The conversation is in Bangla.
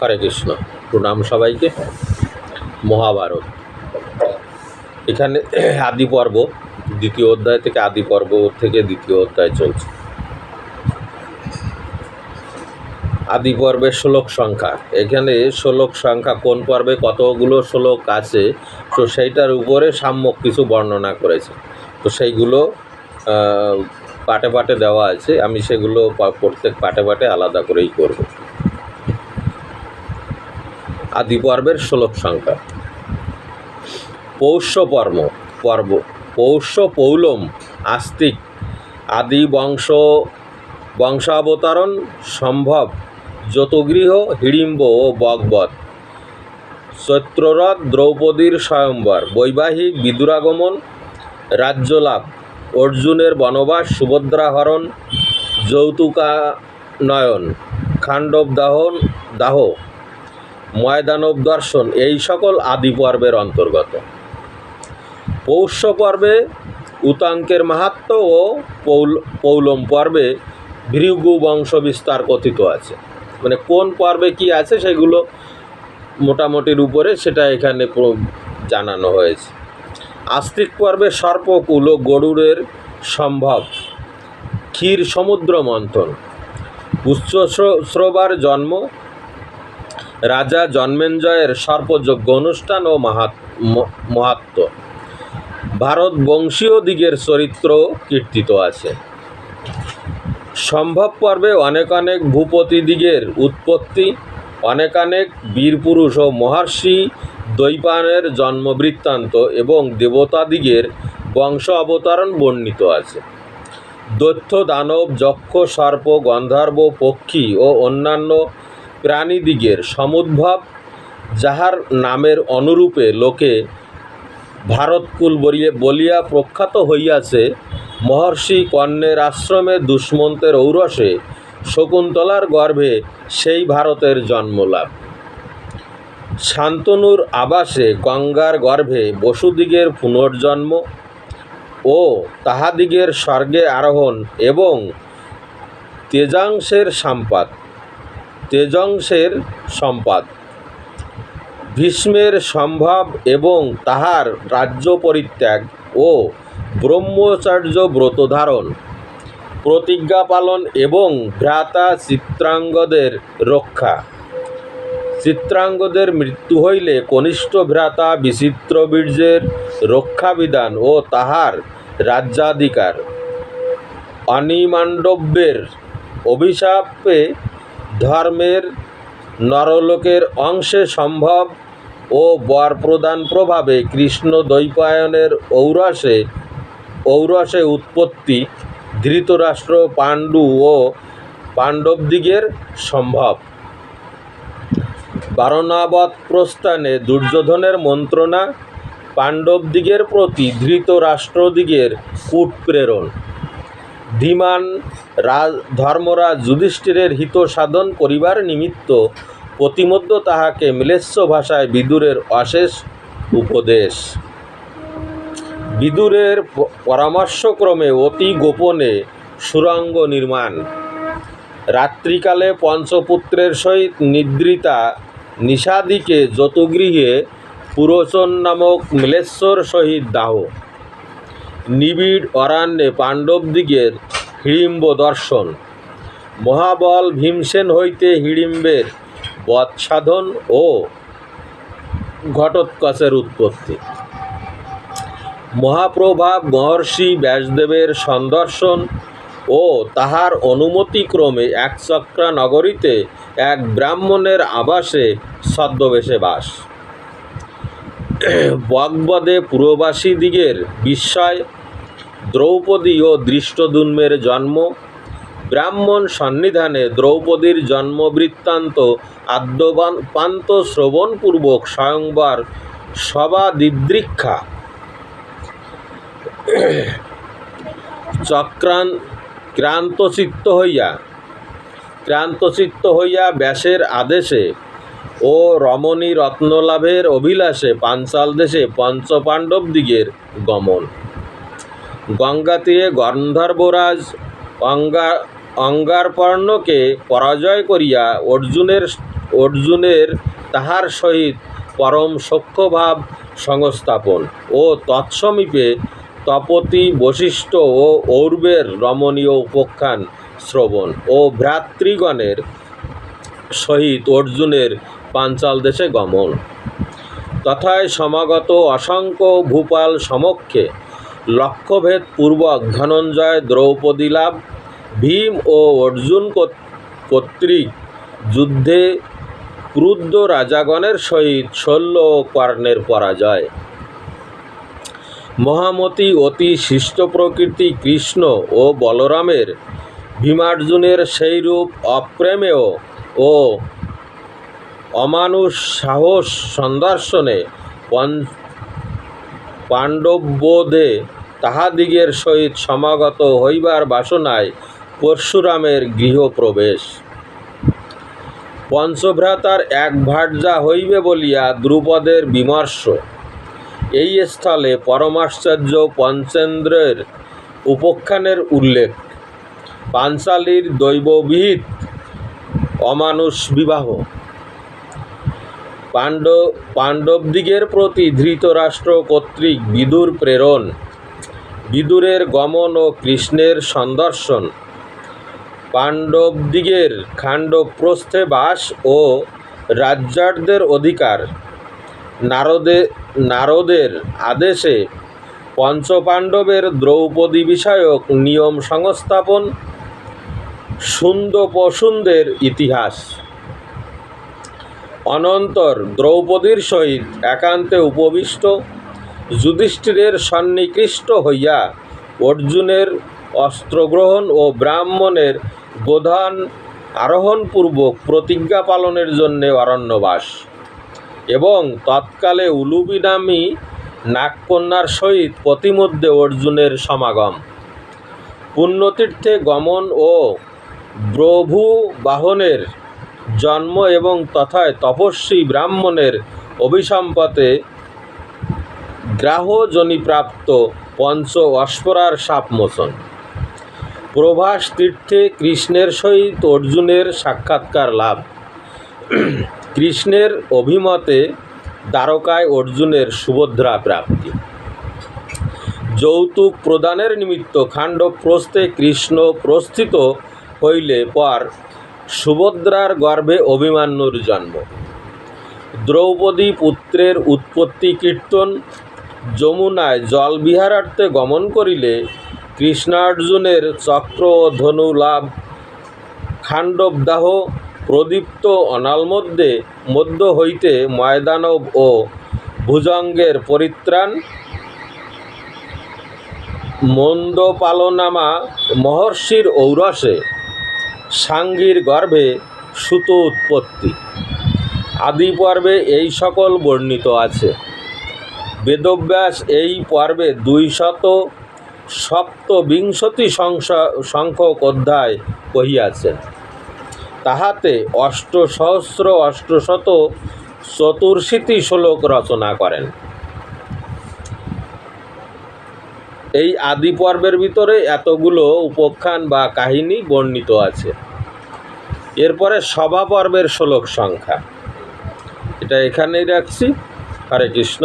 হরে কৃষ্ণ। প্রণাম সবাইকে। মহাভারত। এখানে আদি পর্ব, দ্বিতীয় অধ্যায় থেকে আদি পর্ব থেকে দ্বিতীয় অধ্যায় চলছে। আদি পর্বের শ্লোক সংখ্যা। এখানে শ্লোক সংখ্যা কোন পর্বে কতগুলো শ্লোক আছে, তো সেইটার উপরে সাম্যক কিছু বর্ণনা করেছে। তো সেইগুলো পাটে পাটে দেওয়া আছে। আমি সেগুলো প্রত্যেক পাটে পাটে আলাদা করেই করব। আদি পর্বের শ্লোক সংখ্যা। পৌষ্য পর্ব পর্ব, পৌষ্য পৌলম, আস্তিক, আদি বংশ, বংশাবতারণ, সম্ভব, যতগৃহ, হিড়িম্ব ও বগবৎ। চৈত্ররথ, দ্রৌপদীর স্বয়ম্বর বৈবাহিক বিদুরাগমন, রাজ্যলাভ, অর্জুনের বনবাস, সুভদ্রাহরণ, যৌতুকানয়ন খাণ্ডব দাহন দাহ ময়দানব দর্শন এই সকল আদি পর্বের অন্তর্গত। পৌষ্য পর্বে উতাঙ্কের মাহাত্ম ও পৌল, পৌলম পর্বে ভৃগু বংশ বিস্তার কথিত আছে। মানে কোন পর্বে কি আছে সেগুলো মোটামুটির উপরে সেটা এখানে জানানো হয়েছে। আস্তিক পর্বে সর্পকুল ও গরুড়ের সম্ভব। ক্ষীর সমুদ্র মন্থন। উচ্চ শ্র- শ্রবার জন্ম রাজা জন্মেঞ্জয়ের সর্পযজ্ঞ অনুষ্ঠান ও মাহাত মাহাত্ম। ভারত বংশীয় দিগের চরিত্র কীর্তিত আছে। সম্ভব পর্বে অনেক অনেক ভূপতি দিগের উৎপত্তি, অনেক অনেক বীরপুরুষ ও মহর্ষি দৈপায়নের জন্ম বৃত্তান্ত এবং দেবতাদিগের বংশ অবতরণ বর্ণিত আছে। দৈত্য দানব, যক্ষ, সর্প, গন্ধর্ব, পক্ষী ও অন্যান্য প্রাণীদিগের সমুদ্ভব, যাহার নামের অনুরূপে লোকে ভারতকুল বলিয়া বলিয়া প্রখ্যাত হইয়াছে, মহর্ষি কর্ণের আশ্রমে দুষ্মন্তের ঔরসে শকুন্তলার গর্ভে সেই ভারতের জন্মলাভ। শান্তনুর আবাসে গঙ্গার গর্ভে বসুদিগের পুনর্জন্ম ও তাহাদিগের স্বর্গে আরোহণ এবং তেজাংশের সম্পাদ তেজংশের সম্পাদ। ভীষ্মের সম্ভব এবং তাহার রাজ্য পরিত্যাগ ও ব্রহ্মচর্য ব্রত ধারণ, প্রতিজ্ঞা পালন এবং ভ্রাতা চিত্রাঙ্গদের রক্ষা। চিত্রাঙ্গদের মৃত্যু হইলে কনিষ্ঠ ভ্রাতা বিচিত্র বীর্যের রক্ষাবিধান ও তাহার রাজ্যাধিকার। অনিমাণ্ডব্যের অভিশাপে ধর্মের নরলোকের অংশে সম্ভব ও বর প্রদান প্রভাবে কৃষ্ণ দ্বৈপায়নের ঔরসে ঔরসে উৎপত্তি ধৃতরাষ্ট্র, পাণ্ডু ও পাণ্ডবদিগের সম্ভব। বারণাবত প্রস্থানে দুর্যোধনের মন্ত্রণা পাণ্ডবদিগের প্রতি ধৃতরাষ্ট্রদিগের কূট প্রেরণ ধীমান রাজ, ধর্মরাজ যুধিষ্ঠিরের হিত সাধন করিবার নিমিত্ত প্রতিমধ্য তাহাকে মিলেচ্ছ ভাষায় বিদুরের অশেষ উপদেশ। বিদুরের পরামর্শক্রমে অতি গোপনে সুরঙ্গ নির্মাণ। রাত্রিকালে পঞ্চপুত্রের সহিত নিদ্রিতা নিষাদিকে যতগৃহে পুরোচন নামক মিলেশ্বর সহিত দাহ। নিবিড় অরণ্যে পাণ্ডবদিগের হিড়িম্ব দর্শন। মহাবল ভীমসেন হইতে হিড়িম্বের বৎসাধন ও ঘটোৎকচের উৎপত্তি। মহাপ্রভাব মহর্ষি ব্যাসদেবের সন্দর্শন ও তাহার অনুমতিক্রমে একচক্রা নগরীতে এক ব্রাহ্মণের আবাসে ছদ্মবেশে বাস। বগবদে পুরবাসী দিগের বিস্ময় দ্রৌপদী ও দৃষ্টদুন্মের জন্ম। ব্রাহ্মণ সন্নিধানে দ্রৌপদীর জন্ম বৃত্তান্ত আদ্যবান পান্ত শ্রবণপূর্বক স্বয়ংবর সভা দিদৃক্ষা চক্রান ক্রান্তচিত্ত হইয়া ক্রান্তচিত্ত হইয়া ব্যাসের আদেশে ও রমণী রত্নলাভের অভিলাষে পাঞ্চাল দেশে পঞ্চপাণ্ডব দিগের গমন। গঙ্গা তীরে গন্ধর্বরাজ অঙ্গা, অঙ্গারপর্ণকে পরাজয় করিয়া অর্জুনের অর্জুনের তাহার সহিত পরম সখ্যভাব সংস্থাপন ও তৎসমীপে তপতি বশিষ্ঠ ও ঔর্বের রমণীয় উপাখ্যান শ্রবণ ও ভ্রাতৃগণের সহিত অর্জুনের পাঞ্চাল দেশে গমন। তথায় সমাগত অসংখ্য ভূপাল সমক্ষে লক্ষ্যভেদ পূর্বক ধনঞ্জয় দ্রৌপদী লাভ, ভীম ও অর্জুন কর্তৃক যুদ্ধে ক্রুদ্ধ রাজাগণের সহিত শল্য ও কর্ণের পরাজয়। মহামতি অতি শিষ্ট প্রকৃতি কৃষ্ণ ও বলরামের, ভীমার্জুনের সেই রূপ অপ্রেমেয় ও অমানুষ সাহস সন্দর্শনে পাণ্ডববোধে তাহাদিগের সহিত সমাগত হইবার বাসনায় পরশুরামের গৃহপ্রবেশ। পঞ্চভ্রাতার এক ভার্যা হইবে বলিয়া দ্রুপদের বিমর্ষ। এই স্থলে পরমাশ্চর্য পঞ্চেন্দ্রের উপখ্যানের উল্লেখ। পাঞ্চালীর দৈববিহিত অমানুষ বিবাহ। পাণ্ডব পাণ্ডবদিগের প্রতি ধৃতরাষ্ট্র কর্তৃক বিদুর প্রেরণ। বিদুরের গমন ও কৃষ্ণের সন্দর্শন। পাণ্ডবদিগের খাণ্ডপ্রস্থে বাস ও রাজ্যার্ধের অধিকার। নারদে, নারদের আদেশে পঞ্চপাণ্ডবের দ্রৌপদী বিষয়ক নিয়ম সংস্থাপন সুন্দপসুন্দের ইতিহাস। অনন্তর দ্রৌপদীর সহিত একান্তে উপবিষ্ট যুধিষ্ঠিরের সন্নিকৃষ্ট হইয়া অর্জুনের অস্ত্রগ্রহণ ও ব্রাহ্মণের গোধান আরোহণপূর্বক প্রতিজ্ঞা পালনের জন্যে অরণ্যবাস। এবং তৎকালে উলুবি নামী নাগকন্যার সহিত পথিমধ্যে অর্জুনের সমাগম। পুণ্যতীর্থে গমন ও প্রভু বাহনের জন্ম এবং তথায় তপস্বী ব্রাহ্মণের অভিসম্পতে গ্রাহজনিপ্রাপ্ত পঞ্চ অস্পরার সাপমোচন। প্রভাস তীর্থে কৃষ্ণের সহিত অর্জুনের সাক্ষাৎকার লাভ। কৃষ্ণের অভিমতে দ্বারকায় অর্জুনের সুভদ্রা প্রাপ্তি। যৌতুক প্রদানের নিমিত্ত খাণ্ডপ্রস্থে কৃষ্ণ প্রস্থিত হইলে পর সুভদ্রার গর্ভে অভিমান্যুর জন্ম। দ্রৌপদী পুত্রের উৎপত্তি কীর্তন যমুনায় জলবিহারার্থে গমন করিলে কৃষ্ণার্জুনের চক্র ও ধনু লাভ, খাণ্ডবদাহ প্রদীপ্ত অনাল মধ্যে মধ্য হইতে ময়দানব ও ভুজঙ্গের পরিত্রাণ মন্দপালনামা মহর্ষির ঔরসে সাঙ্গীর গর্ভে সুত উৎপত্তি। আদি পর্বে এই সকল বর্ণিত আছে। বেদব্যাস এই পর্বে দুই শত সপ্তবিংশতি সংখ্যক অধ্যায় কহিয়াছেন। তাহাতে অষ্ট অষ্টসহস্র অষ্টশত চতুর্শীতি শ্লোক রচনা করেন। এই আদি পর্বের ভিতরে এতগুলো উপাখ্যান বা কাহিনী বর্ণিত আছে। এরপরে সভা পর্বের শ্লোক সংখ্যা। এটা এখানেই রাখছি। হরে কৃষ্ণ।